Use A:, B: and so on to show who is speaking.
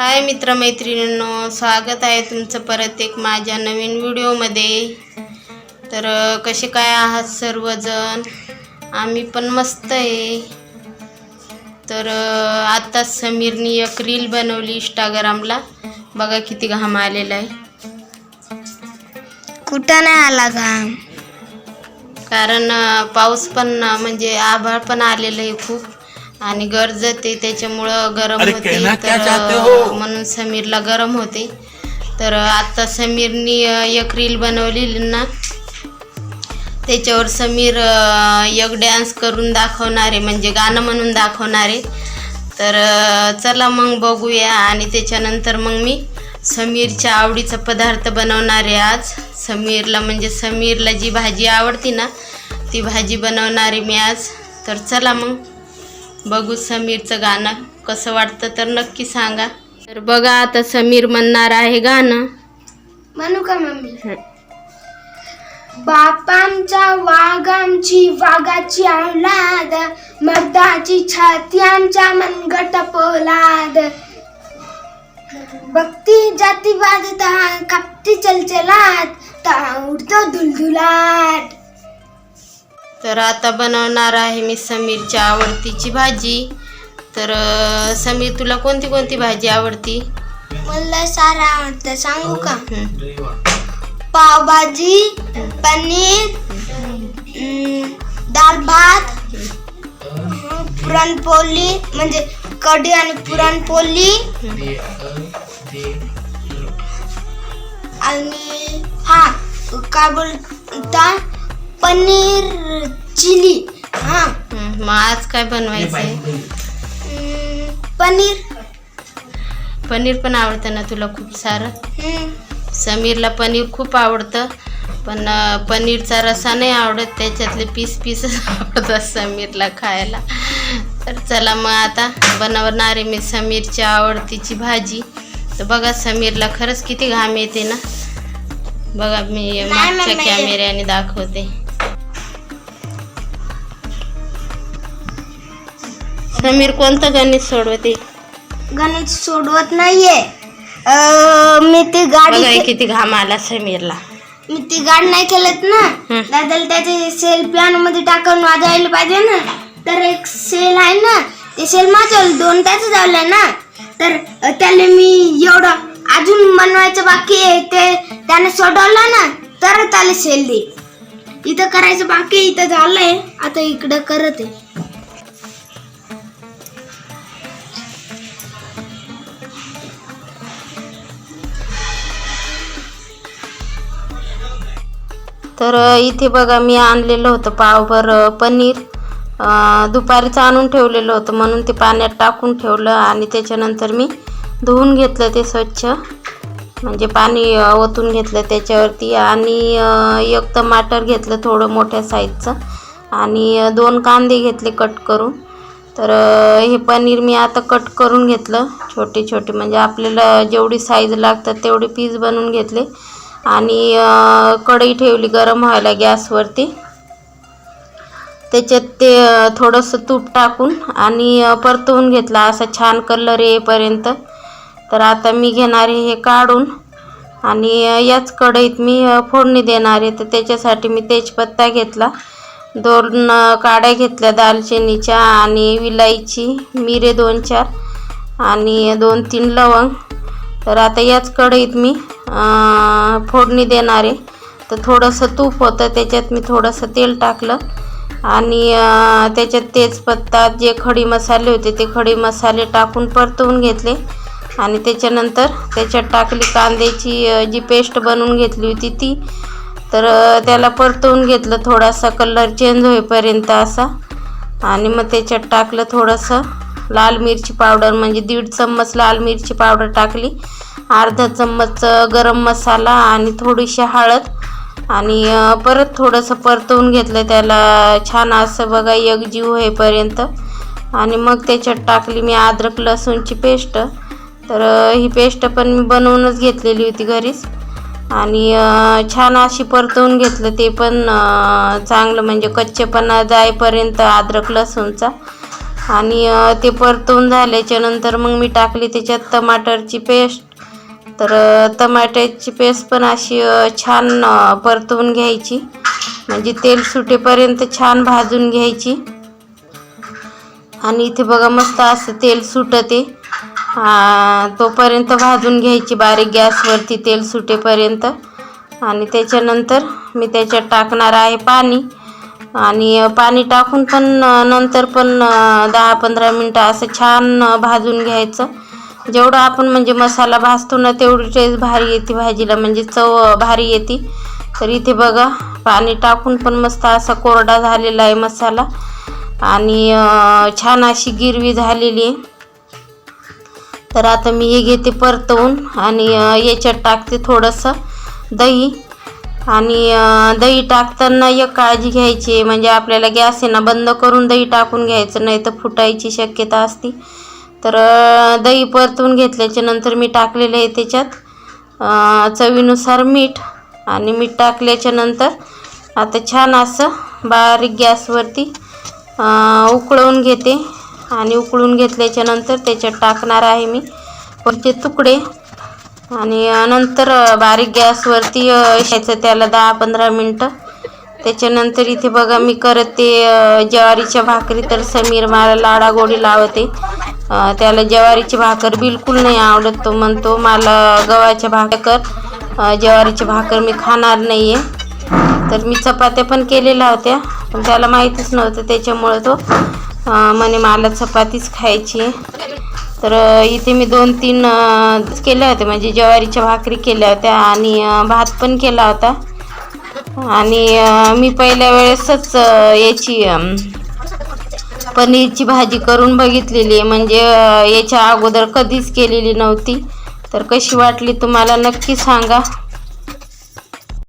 A: हाय मित्रमैत्रिणींनो स्वागत आहे तुमचं परत एक माझ्या नवीन व्हिडिओमध्ये. तर कसे काय आहात सर्वजण? आम्ही पण मस्त आहे. तर आता समीरनी एक रील बनवली इंस्टाग्रामला बघा किती घाम आलेला आहे.
B: कुठं नाही आला घाम?
A: कारण पाऊस पण म्हणजे आभाळ पण आलेलं आहे खूप. आणि गरजत त्याच्यामुळं गरम
C: अरे
A: होते.
C: कहना क्या
A: तर
C: चाहते हो?
A: म्हणून समीरला गरम होते. तर आता समीरनी एक रील बनवलेली ना त्याच्यावर समीर अ, एक डॅन्स करून दाखवणार म्हणजे गाणं म्हणून दाखवणार तर अ, चला मग बघूया आणि त्याच्यानंतर मग मी समीरच्या आवडीचा पदार्थ बनवणार आहे आज. समीरला म्हणजे समीरला जी भाजी आवडती ना ती भाजी बनवणार मी आज. तर चला मग. बघू समीरचं गाणं कसं वाटतं तर नक्की सांगा. तर बघा आता समीर म्हणणार आहे गाणं.
B: म्हणू का मम्मी? बापांचा वाघ आमची वाघाची औलाद मर्दाची छाती आमच्या मनगट पोलाद. भक्ती जातीवाद ता कापती चलचलात ता उडतो दुलदुलाट
A: तर आता बनवणार आहे मी समीरच्या आवडतीची भाजी. तर समीर तुला कोणती कोणती भाजी आवडती?
B: मला सारं आवडतं. सांगू का. पावभाजी पनीर डाळ भात पुरणपोळी म्हणजे कढी आणि पुरणपोळी आणि हा काय बोलता? पनीर चिली. हा.
A: मग आज काय बनवायचं आहे
B: अं, पनीर.
A: पनीर पण आवडतं ना तुला खूप सारं?
B: हं,
A: समीरला पनीर खूप आवडतं पण अं, पनीरचा रसा नाही आवडत त्याच्यातले पीस पीसच आवडतात समीरला खायला. तर चला मग आता बनवणार आहे मी समीरच्या आवडतीची भाजी. तर बघा समीरला खरंच किती घाम येते ना. बघा मी मागच्या. कॅमेऱ्याने दाखवते. समीर कोणतं गणित सोडवते?
B: गणित सोडवत नाहीये. अं, मी ती गाडी
A: बघा किती घाम आला समीरला.
B: मी ती गाडी नाही केलत ना.
A: हं.
B: दादाला त्याचे सेल पियानो मध्ये टाकून वाजवायला पाहिजे ना. तर एक सेल आहे ना ते सेल माझं दोन तास झालंय ना. तर अ, त्याला मी एवढं अजून बनवायचं बाकी आहे ते त्याने सोडवलं ना तर त्याला सेल दे. इथं करायचं बाकी आहे, इथं झालंय. आता इकडं करत आहे.
A: तर इथे बघा मी आणलेलं होतं पावभर पनीर. दुपारीचं आणून ठेवलेलं होतं म्हणून ते पाण्यात टाकून ठेवलं आणि त्याच्यानंतर मी धुवून घेतलं ते स्वच्छ. म्हणजे पाणी ओतून घेतलं त्याच्यावरती आणि एक टमाटर घेतलं थोडं मोठ्या साईजचं आणि दोन कांदे घेतले कट करून. तर हे पनीर मी आता कट करून घेतलं छोटे छोटे म्हणजे आपल्याला जेवढी साईज लागतात तेवढे पीस बनवून घेतले. आणि कढई ठेवली गरम व्हायला गॅसवरती. त्याच्यात ते थोडंसं तूप टाकून आणि परतवून घेतला असा छान कलर येईपर्यंत. तर आता मी घेणार आहे हे काढून आणि याच कढईत मी फोडणी देणार आहे. तर त्याच्यासाठी मी तेजपत्ता घेतला दोन काड्या घेतल्या दालचिनीच्या आणि विलायची मिरे दोन चार आणि दोन तीन लवंग. तर आता याच कढईत मी फोडणी देणार आहे. तर थोडंसं तूप होतं त्याच्यात मी थोडंसं तेल टाकलं. आणि त्याच्यात तेजपत्ता जे खडी मसाले होते ते खडी मसाले टाकून परतवून घेतले. आणि त्याच्यानंतर त्याच्यात टाकली कांद्याची जी पेस्ट बनवून घेतली होती ती. तर त्याला परतवून घेतलं थोडासा कलर चेंज होईपर्यंत असा. आणि मग त्याच्यात टाकलं थोडंसं लाल मिरची पावडर म्हणजे दीड चम्मच लाल मिरची पावडर टाकली. अर्धा चम्मच गरम मसाला आणि थोडीशी हळद आणि परत थोडंसं परतवून घेतलं त्याला. छान असं बघा एकजीव होईपर्यंत. आणि मग त्याच्यात टाकली मी अद्रक लसूणची पेस्ट. तर ही पेस्ट पण मी बनवूनच घेतलेली होती घरीच. आणि छान अशी परतवून घेतलं ते पण चांगलं म्हणजे कच्चेपणा जाईपर्यंत अद्रक लसूणचा. आणि ते परतून झाल्याच्यानंतर मग मी टाकली त्याच्यात टमाटरची पेस्ट. तर टमाट्याची पेस्ट पण अशी छान परतवून घ्यायची. म्हणजे तेल सुटेपर्यंत छान भाजून घ्यायची. आणि इथे बघा मस्त असं तेल सुटते. तोपर्यंत भाजून घ्यायची बारीक गॅसवरती तेल सुटेपर्यंत. आणि त्याच्यानंतर मी त्याच्यात टाकणार आहे पाणी. आणि पाणी टाकून पण नंतर पण दहा पंधरा मिनटं असं छान भाजून घ्यायचं. जेवढं आपण म्हणजे मसाला भाजतो ना तेवढी टेस्ट भारी येते भाजीला. म्हणजे चव भारी येते. तर इथे बघा पाणी टाकून पण मस्त असा कोरडा झालेला आहे मसाला. आणि छान अशी गिरवी झालेली आहे. तर आता मी हे घेते परतवून आणि याच्यात टाकते थोडंसं दही. आणि दही टाकताना एक काळजी घ्यायची आहे, म्हणजे आपल्याला गॅस आहे ना बंद करून दही टाकून घ्यायचं नाही तर फुटायची शक्यता असते. तर दही परतून घेतल्याच्या नंतर मी टाकलेलं आहे त्याच्यात चवीनुसार मीठ आणि मीठ टाकल्याच्या नंतर आता छान असं बारीक गॅसवरती उकळवून घेते आणि उकळून घेतल्याच्या नंतर त्याच्यात टाकणार आहे मी वरचे तुकडे आणि नंतर बारीक गॅसवरती यायचं त्याला दहा पंधरा मिनटं त्याच्यानंतर इथे बघा मी करते ज्वारीच्या भाकरी तर समीर मला लाडागोडी लावते. त्याला ज्वारीची भाकर बिलकुल नाही आवडत. तो म्हणतो मला गव्हाच्या भाकर ज्वारीची भाकर मी खाणार नाही आहे तर मी चपात्या पण केलेल्या होत्या पण त्याला माहीतच नव्हतं. त्याच्यामुळं तो म्हणे मला चपातीच खायची आहे. तर इथे मी दोन तीन केल्या होत्या. म्हणजे ज्वारीच्या भाकरी केल्या होत्या आणि भात पण केला होता. आणि मी पहिल्या वेळेसच याची पनीरची भाजी करून बघितलेली आहे. म्हणजे याच्या अगोदर कधीच केलेली नव्हती. तर कशी वाटली तुम्हाला नक्की सांगा.